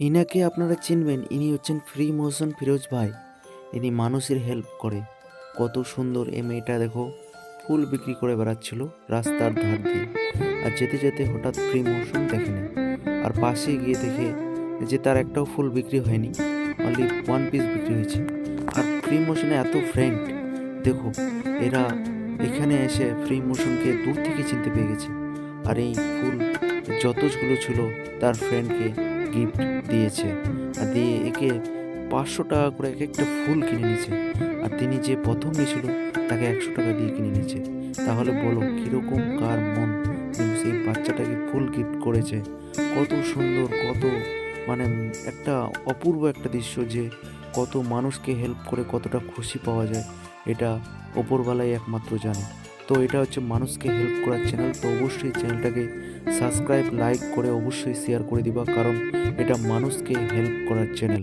ইনাকে আপনারা চিনবেন, ইনি হচ্ছেন ফ্রি মোশন ফিরোজ ভাই। ইনি মানুষের হেল্প করে। কত সুন্দর এই মেয়েটা দেখো, ফুল বিক্রি করে বেড়াচ্ছিল রাস্তার ধার দিয়ে। আর যেতে যেতে হঠাৎ ফ্রি মোশন দেখে নেয়। আর পাশে গিয়ে দেখে যে তার একটাও ফুল বিক্রি হয়নি অনলি ওয়ান পিস বিক্রি হয়েছে। আর ফ্রি মোশনে এত ফ্রেন্ড দেখো, এরা এখানে এসে ফ্রি মোশনকে দূর থেকে চিনতে পেয়ে গেছে। আর এই ফুল যতগুলো ছিল তার ফ্রেন্ডকে গিফট দিয়েছে। আর দিয়ে একে পাঁচশো টাকা করে এক একটা ফুল কিনে নিয়েছে। আর তিনি যে প্রথম নিয়েছিল, তাকে একশো টাকা দিয়ে কিনে নিয়েছে। তাহলে বলো, কীরকম কার মন সেই বাচ্চাটাকে ফুল গিফট করেছে? কত সুন্দর, কত মানে একটা অপূর্ব একটা দৃশ্য যে কত মানুষকে হেল্প করে কতটা খুশি পাওয়া যায়, এটা ওপরবেলায় একমাত্র জানে। তো এটা হচ্ছে মানুষকে হেল্প করার চ্যানেল তো অবশ্যই চ্যানেলটাকে সাবস্ক্রাইব লাইক করে অবশ্যই শেয়ার করে দিবা, কারণ এটা মানুষকে হেল্প করার চ্যানেল